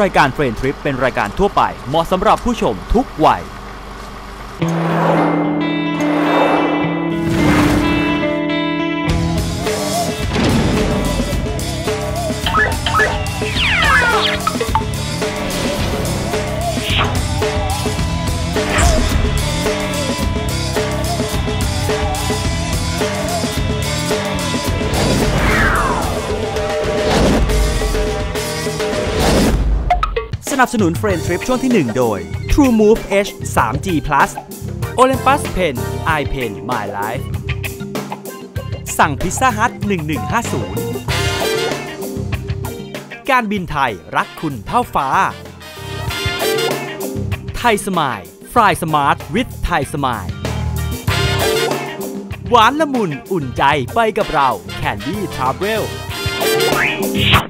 รายการเฟรนทริปเป็นรายการทั่วไปเหมาะสำหรับผู้ชมทุกวัย นับสนุนเฟรนทริปช่วงที่ 1 โดย True Move H 3G Plus Olympus Pen iPen My Life สั่งพิซซ่าฮัท1150 การบินไทยรักคุณเท่าฟ้า ไทยสมายฟรายสมาร์ทวิทไทยสมายหวานละมุนอุ่นใจไปกับเรา Candy Travel ส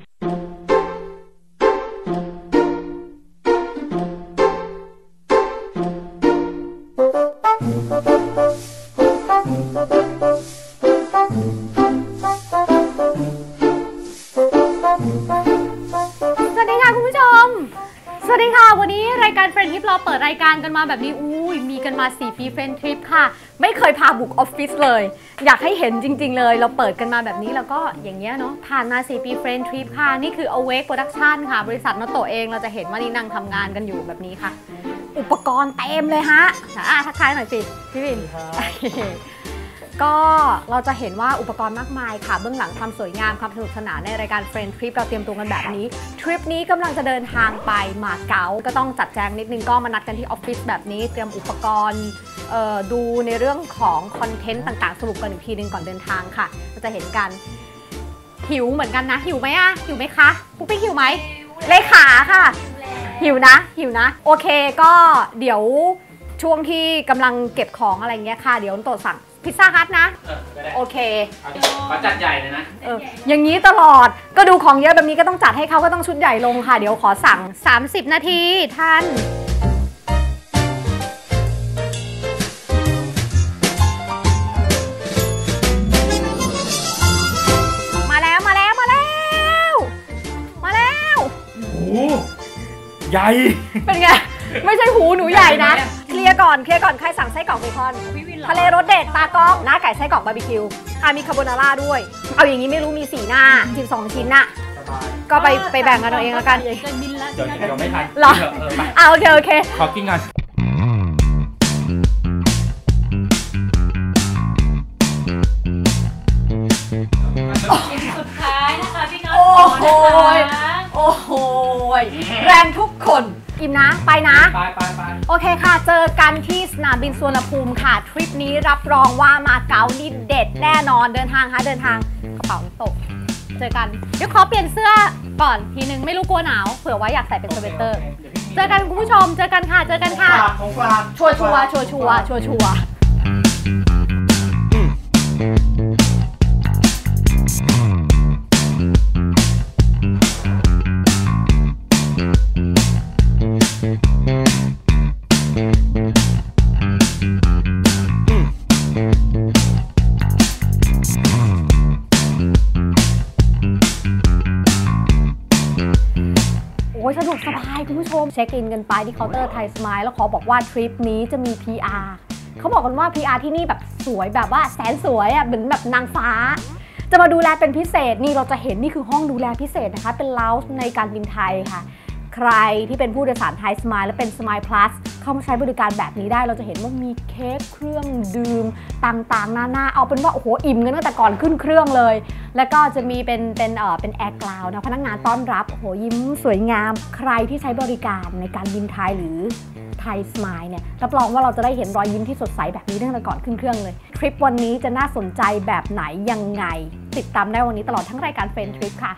สวัสดีค่ะ วันนี้รายการเฟรนด์ทริปเราเปิดรายการกันมาแบบนี้อุ้ยมีกันมา 4 ปีเฟรนด์ทริปค่ะ ไม่เคยพาบุกออฟฟิศเลย อยากให้เห็นจริง ๆ เลย เราเปิดกันมาแบบนี้แล้วก็อย่างเงี้ยเนาะผ่านมา 4 ปีเฟรนด์ทริปค่ะ นี่คือ Awake Production ค่ะ บริษัทนโตเองเราจะเห็นว่านี่นั่งทำงานกันอยู่แบบนี้ค่ะ อุปกรณ์เต็มเลยฮะอะทักทายหน่อยสิพี่วิน ก็เราจะเห็นว่าอุปกรณ์มากมายค่ะ เบื้องหลังความสวยงามความสนุกสนานในรายการเฟรนทริปเราเตรียมตัวกันแบบนี้ ทริปนี้กำลังจะเดินทางไปมาเก๊าก็ต้องจัดแจงนิดนึงก็มานัดกันที่ออฟฟิศแบบนี้ เตรียมอุปกรณ์ดูในเรื่องของคอนเทนต์ต่างๆ สรุปกันอีกทีหนึงก่อนเดินทางค่ะเราจะเห็นกันหิวเหมือนกันนะ หิวไหมอะหิวไหมคะปุ๊กปิ๊กหิวไหมเลขาค่ะ หิวนะ หิวนะ โอเคก็เดี๋ยวช่วงที่กำลังเก็บของอะไรเงี้ยค่ะ เดี๋ยวโตสั่ง พิซซ่าฮัทนะ เออก็ได้โอเคเขาจัดใหญ่เลยนะ เอออย่างนี้ตลอดก็ดูของเยอะแบบนี้ก็ต้องจัดให้เขาก็ต้องชุดใหญ่ลงค่ะ เดี๋ยวขอสั่ง 30 นาทีท่าน มาแล้วมาแล้วมาแล้ว มาแล้ว โอ้ใหญ่ เป็นไง ไม่ใช่หูหนูใหญ่นะ เคลียร์ก่อนเคลียร์ก่อนใครสั่งไส้กรอกเบคอน ทะเลรสเด็ดตากล้องหน้าไก่ไส้กรอกบาร์บีคิวค่ะมีคาโบนาร่าด้วย เอาอย่างนี้ไม่รู้มีสีหน้า 12 ชิ้นน่ะ สบายก็ไปไปแบ่งกันเอาเองแล้วกันเดี๋ยวเดี๋ยวไม่ทันเหรอ เออไปอ่าโอเคโอเค ขอกินก่อนสุดท้ายนะคะพี่น็อตโอ้โห นะคะ โอ้โหแรงทุกคน อิ่มนะ ไปนะ ไปไปไป โอเคค่ะ เจอกันที่สนามบินสุวรรณภูมิค่ะ ทริปนี้รับรองว่ามาเก๊านี่เด็ดแน่นอน เดินทางค่ะเดินทางกระเป๋าตก เจอกัน เดี๋ยวขอเปลี่ยนเสื้อก่อนทีนึง ไม่รู้กลัวหนาว เผื่อว่าอยากใส่เป็นสเวตเตอร์ เจอกันคุณผู้ชม เจอกันค่ะ เจอกันค่ะฝากของฝากชัวร์ชัวร์ชัวร์ชัวร์ชัวร์ชัว ยสะดวกสบายคุณผู้ชม เช็คอินกันไปที่เคาน์เตอร์ไทยสมายแล้วขอบอกว่าทริปนี้จะมี PR เขาบอกกันว่า PR ที่นี่แบบสวยแบบว่าแสนสวยอะเหมือนแบบนางฟ้า จะมาดูแลเป็นพิเศษนี่เราจะเห็นนี่คือห้องดูแลพิเศษนะคะ เป็นเลาส์ในการบินไทยค่ะ ใครที่เป็นผู้โดยสารไทยสมายและเป็นสมายพลัสเข้ามาใช้บริการแบบนี้ได้เราจะเห็นว่ามีเค้กเครื่องดื่มต่างๆ นานาเอาเป็นว่าโอ้โหอิ่มกันตั้งแต่ก่อนขึ้นเครื่องเลย แล้วก็จะมีเป็นเป็นเอ่อเป็นแอร์กราวนะพนักงานต้อนรับโอ้โหยิ้มสวยงาม ใครที่ใช้บริการในการบินไทยหรือไทยสมายเนี่ยรับรองว่าเราจะได้เห็นรอยยิ้มที่สดใสแบบนี้ตั้งแต่ก่อนขึ้นเครื่องเลย ทริปวันนี้จะน่าสนใจแบบไหนยังไง ติดตามได้วันนี้ตลอดทั้งรายการเฟรนทริปค่ะ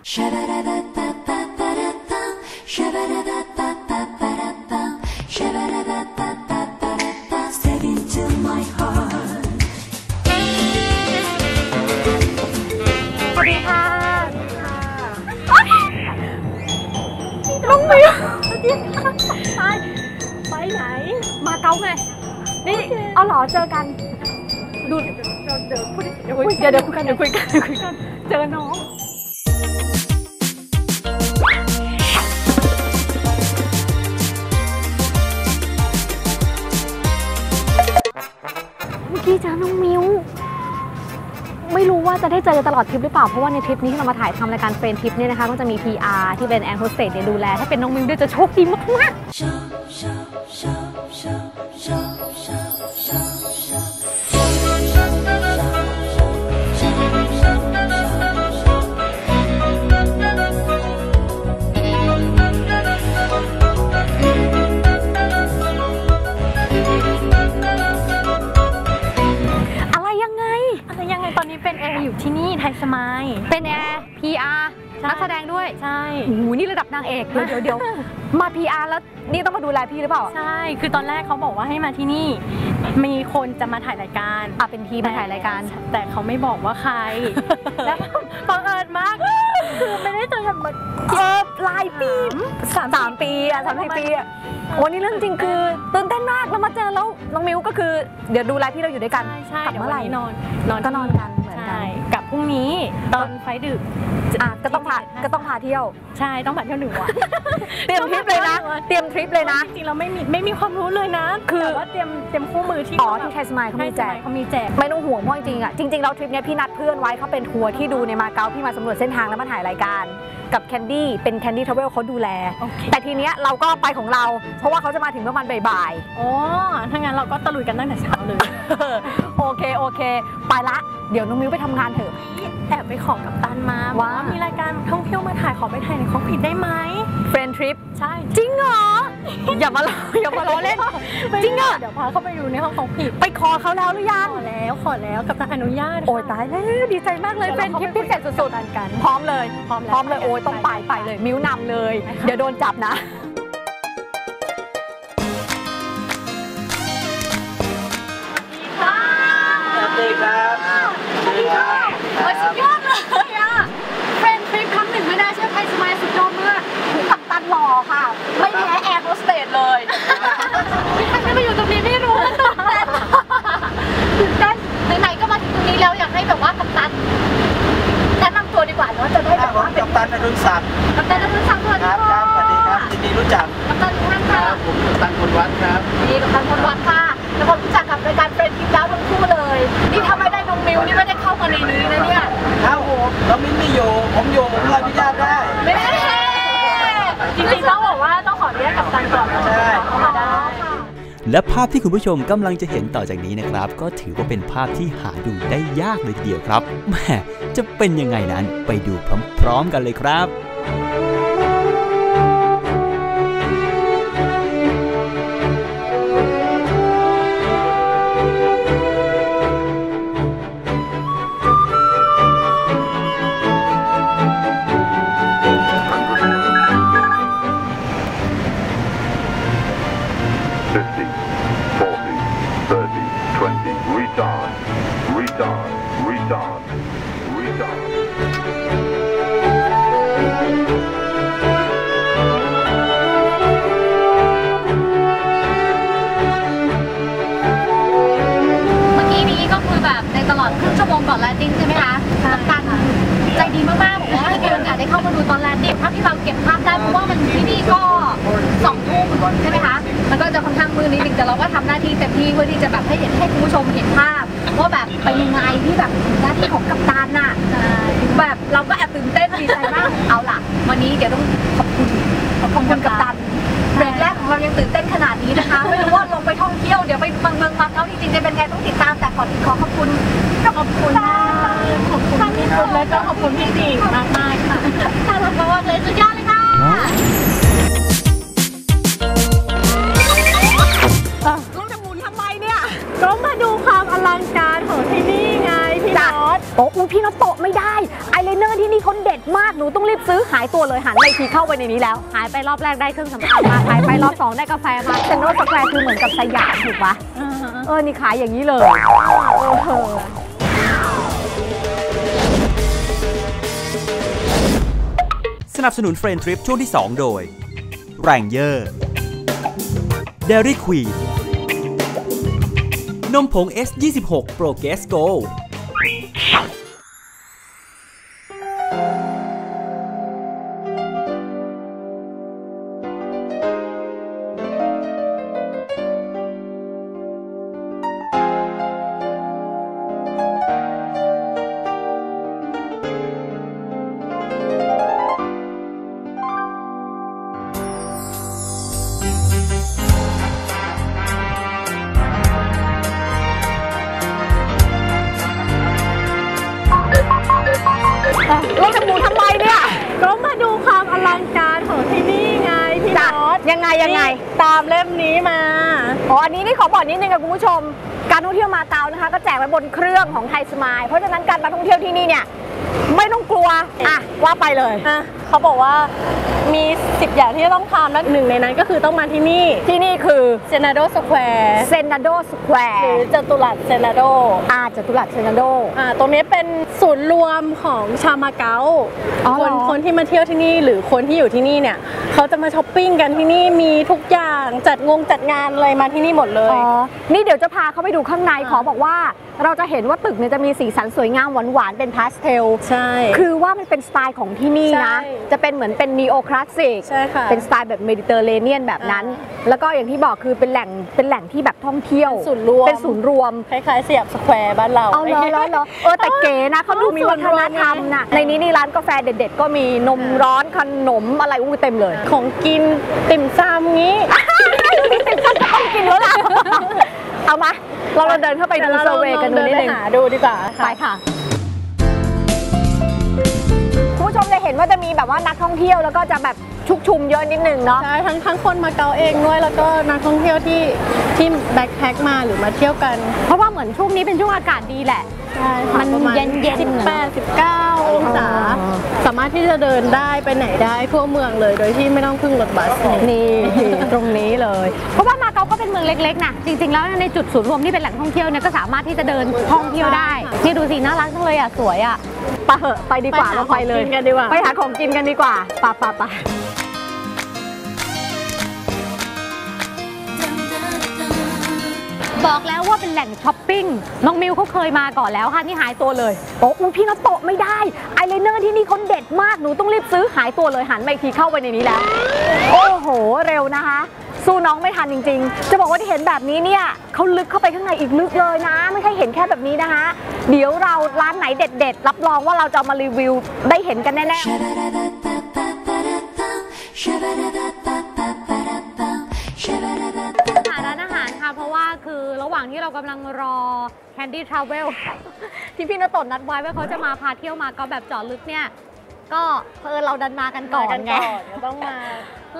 Shabba-dabba-ba-ba-da-bum, shabba-dabba-ba-ba-ba-da-bum, shabba-dabba-ba-ba-ba-da-bum. Step into my heart. สวัสดีค่ะน้องมิวสวัสดีค่ะไปไปไหน มาเก๊าไง นี่ เอาเหรอ เจอกัน ดู เดี๋ยวเดี๋ยวพูดดิเดี๋ยวคุยเดี๋ยวเดี๋ยวคุยกันเดี๋ยวคุยกันเดี๋ยวคุยกัน เจอน้อง จะได้เจอกันตลอดทริปหรือเปล่า เพราะว่าในทริปนี้ที่เรามาถ่ายทำรายการเฟรนทริปเนี่ยนะคะ ก็จะมี PR ที่เป็นแอนโฮสเตสเนี่ยดูแล ถ้าเป็นน้องมิวด้วยจะโชคดีมากๆ แอร์อยู่ที่นี่ไทยสมายเป็นแอร์ PR ใช่นักแสดงด้วย ใช่โอ้โหนี่ระดับนางเอกเดี๋ยวเดี๋ยวเดี๋ยวมา PR แล้วนี่ต้องมาดูแลพี่หรือเปล่า ใช่ คือตอนแรกเขาบอกว่าให้มาที่นี่ มีคนจะมาถ่ายรายการอะเป็นทีมมาถ่ายรายการ แต่เขาไม่บอกว่าใคร แล้วบังเอิญมาก คือไม่ได้เจอกันมาเออหลายปีสามสามปีอะสามสี่ปีอะโอ้นี่เรื่องจริงคือตื่นเต้นมากแล้วมาเจอแล้วน้องมิวก็คือเดี๋ยวดูแลพี่เราอยู่ด้วยกันใช่ใช่กลับเมื่อไหร่ดี๋ยววันนี้นอนก็นอนกันเหมือ นกันใช่กลับพรุ่งนี้ตอนไฟดึกอะก็ต้องพาก็ต้องพาเที่ยว ใช่ต้องผ่านเที่ยวหนึ่งวันเตรียมทริปเลยนะ เตรียมทริปเลยนะ จริงๆเราไม่มีไม่มีความรู้เลยนะ คือแต่ว่าเตรียมเตรียมคู่มือที่อ๋อที่ไทยสมายเขามีแจกเขามีแจกไม่ต้องห่วงเพราะจริงๆอะจริงๆแล้วทริปเนี้ยพี่นัดเพื่อนไว้เขาเป็นทัวร์ที่ดูในมาเก๊าพี่มาสำรวจเส้นทางแล้วมาถ่ายรายการกับแคนดี้เป็นแคนดี้ทราเวลเขาดูแลโอเคแต่ทีเนี้ยเราก็ไปของเรา เพราะว่าเขาจะมาถึงประมาณบ่ายอ๋อถ้างั้นเราก็ตะลุยกันตั้งแต่เช้าเลยๆโอเคโอเค ไปละ เดี๋ยวน้องมิวไปทำงานเถอะ แอบไปขอกับตันมาบอกว่าว่า มีรายการท่องเที่ยวมาถ่ายขอไปถ่ายในคอกผิดได้ไหมเฟรนทริปใช่จริงเหรอ อย่ามาล้ออย่ามาล้อเล่น จริงเหรอ เดี๋ยวพาเข้าไปดูในห้องของผิดไปขอเขาแล้วหรือยังขอแล้วขอแล้วกับตันอนุญาต โอ้ยตายแล้วดีใจมากเลยดี๋วเป็นทริปพิเศษสุดๆกันๆพร้อมเลยพร้อมแล้วพร้อมเลยโอ้ยต้องไปไปเลย มิวนำเลย เดี๋ยวโดนจับนะ หล่อค่ะ ไม่แพ้แอร์โฮสเตสเลยพี่ใครไม่มาอยู่ตรงนี้ไม่รู้ตื่นเต้นตื่นเต้นไหนๆก็มาถึงตรงนี้แล้วอยากให้แบบว่ากัปตันแนะนำตัวดีกว่าเนาะจะได้คแบรับบผมว่าเป็นกัปตันอรุณศักดิ์กัปตันนักสังสวัสคดีรับคค่ะรับสวัสดีครับยินดีรู้จักกัปตันทุกท่านคค่ะรับผมกัปตันคนวัดครับนี่กัปตันคนวัดค่ะแล้วผมรู้จักกับรายการเฟรนทริปแล้วทั้งคู่เลย นี่ถ้าไม่ได้น้องมิวนี่ไม่ได้เข้ามาในนี้นะเนี่ยเอ้าเรามิ้นไม่อยู่ผมอยู่ผมรอพิญาตได้ไม่ได้จ ริงๆต้องบอกว่าต้องขออนุญาตกับตันก่อนใช่เข้ามาได้และภาพที่คุณผู้ชมกำลังจะเห็นต่อจากนี้นะครับ ก็ถือว่าเป็นภาพที่หาดูได้ยากเลยทีเดียวครับแหมจะเป็นยังไงนั้นไปดูพร้อมๆกันเลยครับ ได้เข้ามาดูตอนแลนดิ้งภาพที่เราเก็บภาพได้เพราะว่ามันที่นี่ก็สองทุ่มใช่ไหมคะมันก็จะค่อนข้างมืดนิดนึงแต่เราก็ทำหน้าที่เต็มที่เพื่อที่จะแบบให้เห็นให้คุณผู้ชมเห็นภาพว่าแบบเป็นยังไงที่แบบหน้าที่ของกัปตันน่ะแบบเราก็แอบตื่นเต้นดีใจมากเอาล่ะ วันนี้เดี๋ยวต้องขอบคุณขอบคุณกัปตันเบรกแรกของเรายังตื่นเต้นขนาดนี้นะคะไม่รู้ว่าลงไปท่องเที่ยวเดี๋ยวไปเมืองเมืองมาเก๊าจริงๆจะเป็นไงต้องติดตามแต่ก่อนอื่นขอขอบคุณ ขอบคุณมากขอบคุณขอบคุณและก็ขอบคุณพี่ดิ่งมากมากค่ะค่ะขอบคุณมากเลยสุดยอดเลยค่ะเราจะหมุนทำไมเนี่ย ก็มาดูความอลังการของที่นี่ไงพี่น็อตโอ้ยพี่น็อตโตไม่ได้ ไอายไลเนอร์ที่นี่เขาเด็ดมาก หนูต้องรีบซื้อหายตัวเลยหันเลยทีเข้าไปในนี้แล้ว หายไปรอบแรกได้เครื่องสำอางมาหายไปรอบสองได้กาแฟมาเซนโนสแควร์คือเหมือนกับสยามถูกปะเออ นี่ขายอย่างนี้เลย เออ นับสนุนเฟรนทริปช่วงที่ 2 โดยแรงเยอร์เดรี่ควีนนมผง S26 Pro g a s Go ขอบอกนิดนึงค่ะคุณผู้ชม การท่องเที่ยวมาเก๊านะคะ ก็แจกไว้บนเครื่องของไทยสมายเพราะฉะนั้นการมาท่องเที่ยวที่นี่เนี่ยไม่ต้องกลัวอะว่าไปเลยอะเขาบอกว่ามี 10 อย่างที่จะต้องทำและหนึ่งในนั้นก็คือต้องมาที่นี่ ที่นี่คือเซนาโดสแควร์เซนาโดสแควหรือร์จตุรัสเซนาโดอาจตุรัสเซนาโดอ่าตรงนี้เป็น ศูนย์รวมของชาวมาเก๊าอ๋อคเหรนอคนที่มาเที่ยวที่นี่หรือคนที่อยู่ที่นี่เนี่ยเขาจะมาช้อปปิ้งกันที่นี่มีทุกอย่างจัดงงจัดงานอะไรมาที่นี่หมดเลยอ๋อนี่เดี๋ยวจะพาเขาไปดูข้างในอ่าขอบอกว่า เราจะเห็นว่าตึกเนี่ยจะมีสีสันสวยงามหวานๆเป็นพาสเทลใช่ คือว่ามันเป็นสไตล์ของที่นี่นะใช่จะเป็นเหมือนเป็นนีโอคลาสสิกใช่ค่ะเป็นสไตล์แบบเมดิเตอร์เรเนียนแบบนั้น แล้วก็อย่างที่บอกคือเป็นแหล่งเป็นแหล่งที่แบบท่องเที่ยวศูนย์รวมเป็นศูนย์รวมคล้ายๆสยามสแควร์บ้านเราเอาเหรอเหรอเหรอเออแต่เก๋นะเขาดูมีวัฒนธรรมนะในนี้นี่ร้านกาแฟเด็ด ๆ ก็มีนมร้อนขนมอะไรอู้เต็มเลย ของกินติ่มซำงี้มีติ่มซำก็ต้องกินแล้วล่ะเอามาเราเราเดินเข้าไปดูดี๋เซอร์เวย์กันดูเดินิดไปนึงหาดูดีกว่าไปค่ะคุณผู้ชมจะเห็นว่าจะมีแบบว่านักท่องเที่ยวแล้วก็จะแบบชุกชุมเยอะนิดนึงเนาะใช่ทั้งทั้งคนมาเก๊าเองด้วยแล้วก็นักท่องเที่ยวที่ที่แบ็คแพ็คมาหรือมาเที่ยวกัน เพราะว่าเหมือนช่วงนี้เป็นช่วงอากาศดีแหละใช่ค่ะมันประาณเย็นๆสิบแปดสิบเก้าองศาอ๋อสามารถที่จะเดินได้ไปไหนได้ทั่วเมืองเลย โดยที่ไม่ต้องพึ่งรถบัสนี่ตรงนี้เลย เพราะว่ามาเก๊าก็เป็นเมืองเล็กๆนะจริง ๆ แล้วในจุดศูนย์รวมที่เป็นแหล่งท่องเที่ยวเนี่ยก็สามารถที่จะเดินท่องเที่ยวได้นี่ดูสิน่ารักจังเลยอะสวยอะไปเหอะไปดีกว่าเราไปเลยกินกันดีกว่าไปหาของกินกันดีกว่าไป่าป่าป่า บอกแล้วว่าเป็นแหล่งช้อปปิ้ง น้องมิวเขาเคยมาก่อนแล้วค่ะนี่หายตัวเลยโอ้พี่นัตโตะไม่ได้ไอายไลเนอร์ที่นี่เขาเด็ดมากหนูต้องรีบซื้อหายตัวเลยหันมาอีกทีเข้าไปในนี้แล้ว โอ้โหเร็วนะคะ สู้น้องไม่ทันจริง ๆ จะบอกว่าที่เห็นแบบนี้เนี่ยเขาลึกเข้าไปข้างในอีกลึกเลยนะ ไม่ใช่เห็นแค่แบบนี้นะคะ เดี๋ยวเราร้านไหนเด็ด ๆ รับรองว่าเราจะมารีวิวได้เห็นกันแน่ๆางที่เรากำลังรอ Candy Travel ที่พี่นตนนัดไว้ว่าเขาจะมาพาเที่ยวมาก็แบบเจาะลึกเนี่ย ก็เพอญเราดันมากันก่อนไงก็ต้องมา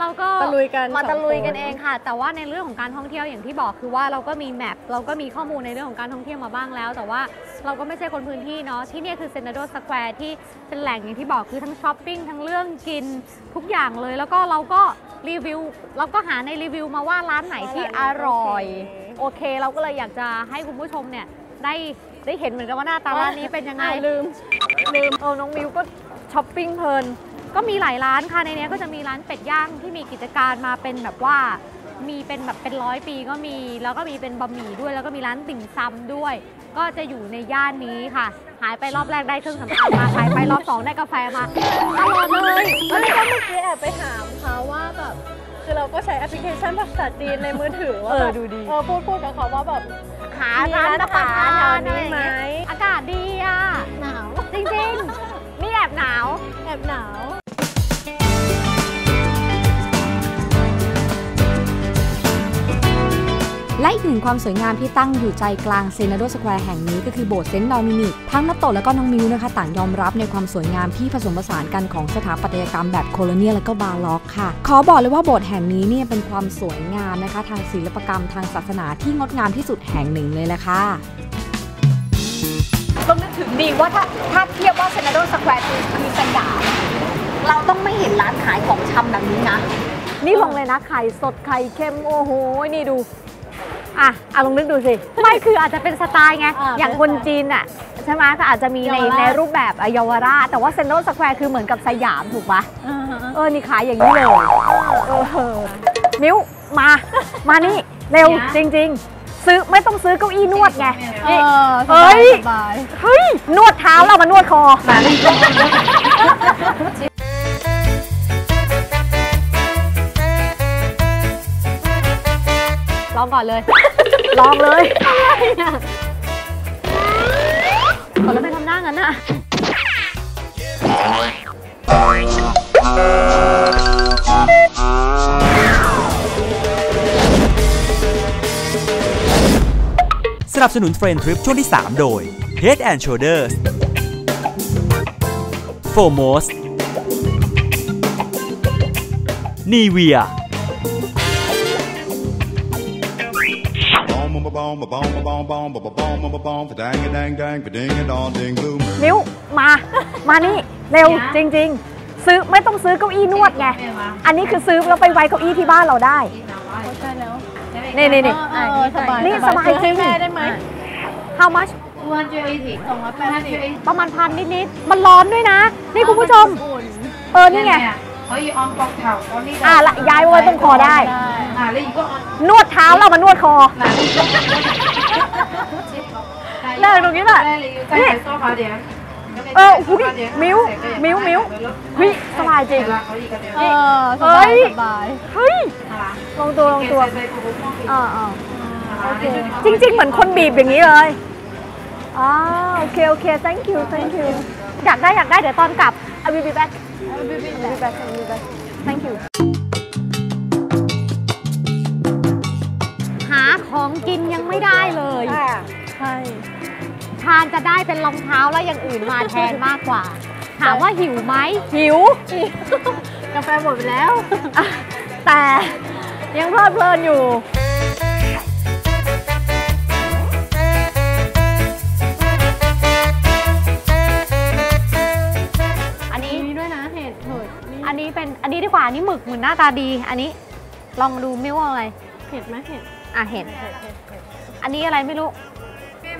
เราก็ตะลุยกันมาสองตะลุยกันคนเองค่ะ แต่ว่าในเรื่องของการท่องเที่ยวอย่างที่บอกคือว่าเราก็มีแมปเราก็มีข้อมูลในเรื่องของการท่องเที่ยวมาบ้างแล้ว แต่ว่าเราก็ไม่ใช่คนพื้นที่เนาะที่เนี่ยคือเซน a โดสแควร์ที่เป็นแหล่งอย่างที่บอกคือทั้งช้อปปิ้งทั้งเรื่องกินทุกอย่างเลย แล้วก็เราก็รีวิวเราก็หาในรีวิวมาว่าร้านไหนที่อร่อย โอเค เราก็เลยอยากจะให้คุณผู้ชมเนี่ยได้ได้เห็นเหมือนกันว่าหน้าตาร้านนี้เป็นยังไงอ้าวลืมลืมเออน้องมิวก็ ช้อปปิ้งเพลินก็มีหลายร้านค่ะในเนี้ยก็จะมีร้านเป็ดย่างที่มีกิจการมาเป็นแบบว่ามีเป็นแบบเป็นร้อยปีก็มี แล้วก็มีเป็นบะหมี่ด้วย แล้วก็มีร้านติ่มซำด้วย ก็จะอยู่ในย่านนี้ค่ะ หายไปรอบแรกได้เครื่องสำอางมาหายไปรอบสองได้กาแฟมาตลอดเลยแล้วก็เมื่อกี้แอบไปถามเขาว่าแบบคือเราก็ใช้แอปพลิเคชันภาษาจีนในมือถือว่าเออแบบดูดีเออพูดพูดกับเขาว่าแบบหามีร้านร้านอาหารอาหารแถวนี้ไหมอะไรอย่างเงี้ยอากาศดีอะหนาวจริงๆนี่แอบ หนาว แอบหนาวและอีกหนึ่งความสวยงามที่ตั้งอยู่ใจกลางเซนาโดสแควร์แห่งนี้ก็คือโบสถ์เซนต์ดอมินิกทั้งนัตโตะและก็น้องมิวนะคะ ต่างยอมรับในความสวยงามที่ผสมผสานกันของสถาปัตยกรรมแบบโคโลเนียและก็บาล็อกค่ะ ขอบอกเลยว่าโบสถ์แห่งนี้เนี่ยเป็นความสวยงามนะคะ ทางศิลปกรรมทางศาสนาที่งดงามที่สุดแห่งหนึ่งเลยแหละค่ะ ต้องนึกถึงดีว่าถ้าถ้าเทียบว่าเซนาโดสแควร์คือคือสยามเราต้องไม่เห็นร้านขายของชำแบบนี้นะ นี่ลงเลยนะไข่สดไข่เค็มโอ้โห นี่ดู อะอะลองนึกดูสิ ไม่คืออาจจะเป็นสไตล์ไง อ่าอย่างคนจีนอะใช่ไหมก็อาจจะมีในเยาวราช ในรูปแบบอะเยาวราชแต่ว่าเซนโดสแควร์คือเหมือนกับสยามถูกปะอ่าฮะเออ นี่ขายอย่างนี้เลยเออมิ้วมา มานี่ เร็วจริงๆ ซื้อไม่ต้องซื้อเก้าอี้นวดไงเอนี่อสเอ้บายยสบายเฮ้ย นวดเท้าเรามานวดคอลองก่อนเลย ลองเลยก่อนแล้วไปทำหน้างั้นน่ะ นับสนุนเฟรนทริปช่วงที่ 3 โดย Head and Shoulders f o r m o s n i v e a นิ้วมา มานี่ เร็วจริง ๆ ซื้อไม่ต้องซื้อเก้าอี้นวดไง อันนี้คือซื้อแล้วไปไว้เก้าอี้ที่บ้านเราได้ นี่นี่นี่นี่สบายจริงแมได้ไหม How much 280 280ประมาณพันนิดๆมันร้อนด้วยนะ นี่คุณผู้ชม เออ นี่ไงเฮ้ยออมกอกเข่าตอนนี้อะะย้ายไว้ตรงคอได้อะแล้วอีกก็นวดเท้าเรามานวดคอเลิกตรงนี้แหละนี่ เออหูยมิ้ว มิ้ว มิ้วเฮ้ยสบายจริง เออสบายเฮ้ย สบายเฮ้ย ลงตัวลงตัวอ่าอ่าโอเคจริง ๆ เหมือนคนบีบอย่างนี้เลยอ๋อโอเค โอเค thank you thank you อยากได้อยากได้เดี๋ยวตอนกลับ I will be back I will be back I will be back thank you หาของกินยังไม่ได้เลย ใช่านจะได้เป็นรองเท้าแล้วอย่างอื่นมาแทนมากกว่า ถามว่าหิวไหมหิว กาแฟหมดไปแล้ว แต่ยังเพลิดเพลินอยู่อันนี้มีด้วยนะเห็ดเห็ดนี่อันนี้เป็นอันนี้ดีกว่าอันนี้หมึกเหมือนหน้าตาดี อันนี้ลองดูมิ้วเอาอะไร เห็ดไหมเห็ดอะเห็นเห็ดเห็ดเห็ดอันนี้อะไรไม่รู้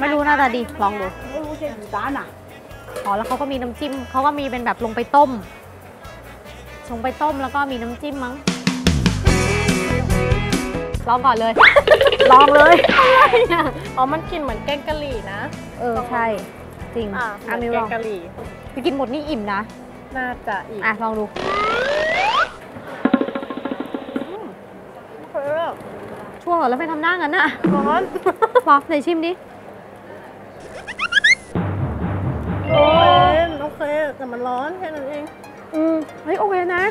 ไม่รู้หน้าตาดีลองดูไม่รู้เห็ดด้านอะอ๋อแล้วเขาก็มีน้ำจิ้มเขาก็มีเป็นแบบลงไปต้มลงไปต้มแล้วก็มีน้ำจิ้มมั้งลองก่อนเลย ลองเลยอะไรอะอ๋อมันกลิ่นเหมือนแกงกะหรี่นะ เออใช่ จริงอะอะเหมืมิอวนแกลองงกะหรี่ไปกินหมดนี่อิ่มนะ น่าจะอีกอะลองดูเพิ่มชั่วเหรอแล้วไปทำหน้างั้นน่ะร้อนพอไหนชิมดิ โอ้ยโอเค แต่มันร้อนแค่นั้นเอง อืมเฮ้ยโอเคนะ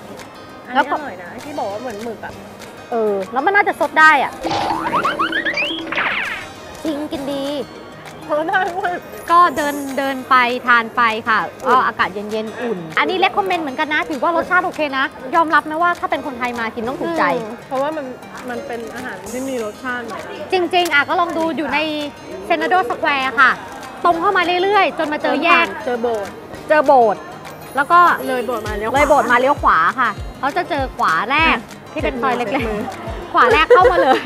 อันแล้วนี้ก็ อร่อยนะที่บอกว่าเหมือนหมึกอะ เออ แล้วมันน่าจะซดได้อะ จริงกินดี เพราะได้ด้วยก็เดินเดินไปทานไปค่ะก็อากาศเย็นๆ อุ่น อันนี้เล c กคอมเมนต์เหมือนกันนะ ถือว่ารสชาติโอเคนะ ยอมรับนะว่าถ้าเป็นคนไทยมากินต้องถูกใจ อืมเพราะว่ามันมันเป็นอาหารที่มีรสชาติหน่อยจริง ๆ อะก็ลองดูอยู่ในเซน a โดสแควร์ค่ะ ตรงเข้ามาเรื่อยๆ จนมาเจอแยก เจอโบสถ์เจอโบสถ์แล้วก็เลยโบสถ์มาเลี้ยวเลยโบสถ์มาเลี้ยวขวาค่ะเขาจะเจอขวาแรกที่เป็นซอยเล็กๆ ขวาแรกเข้ามาเลย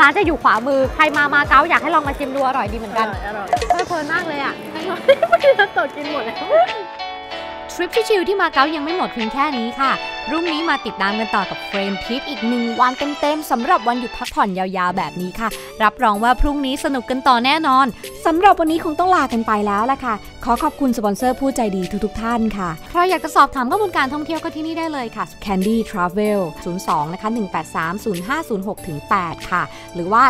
ร้านจะอยู่ขวามือใครมามาเก๊าอยากให้ลองมาชิมดูอร่อยดีเหมือนอกันร่อยอร่อยเพลิดเพลินมากเลยอะไม่ได้ตดกินหมดแล้ว ทริปชิลๆที่มาเก๊ายังไม่หมดเพียงแค่นี้ค่ะ พรุ่งนี้มาติดตามกันต่อกับเฟรนทริปอีกหนึ่งวันเต็มๆสำหรับวันหยุดพักผ่อนยาวๆแบบนี้ค่ะ รับรองว่าพรุ่งนี้สนุกกันต่อแน่นอนสำหรับวันนี้คงต้องลากันไปแล้วล่ะค่ะ ขอขอบคุณสปอนเซอร์ผู้ใจดีทุกๆท่านค่ะใครอยากจะสอบถามข้อมูลการท่องเที่ยวก็ที่นี่ได้เลยค่ะ Candy Travel 02นะคะ183 0506 8ค่ะ หรือว่า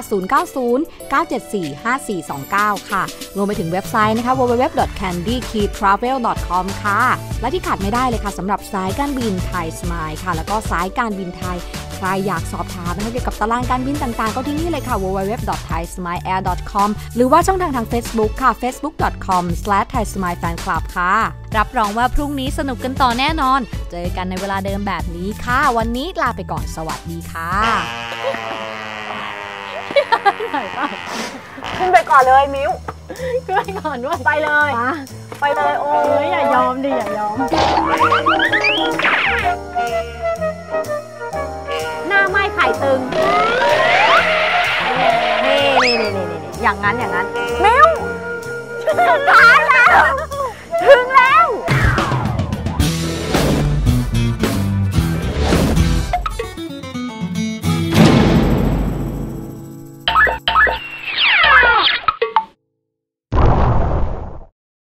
090 974 5429 ค่ะรวมไปถึงเว็บไซต์นะคะ www.candykeytravel.com ค่ะและที่ขาดไม่ได้เลยค่ะสำหรับสายการบินไทยสมายค่ะ แล้วก็สายการบินไทยใครอยากสอบถามนะคะเกี่ยวกับตารางการบินต่างๆ ก็ที่นี่เลยค่ะ www.thaismileair.com หรือว่าช่องทางทาง Facebook ค่ะ facebook.com/thaismilefanclub ค่ะ รับรองว่าพรุ่งนี้สนุกกันต่อแน่นอน เจอกันในเวลาเดิมแบบนี้ค่ะ วันนี้ลาไปก่อนสวัสดีค่ะขึ้นไปก่อนเลยมิ้วก็ไปก่อนด้วยไปเลย ไปเลยโอ้ยอย่ายอมดิอย่ายอม หน้าไม้ไข่ตึง นี่นี่นี่นี่อย่างนั้นอย่างนั้นมิ้วสุดท้ายแล้ว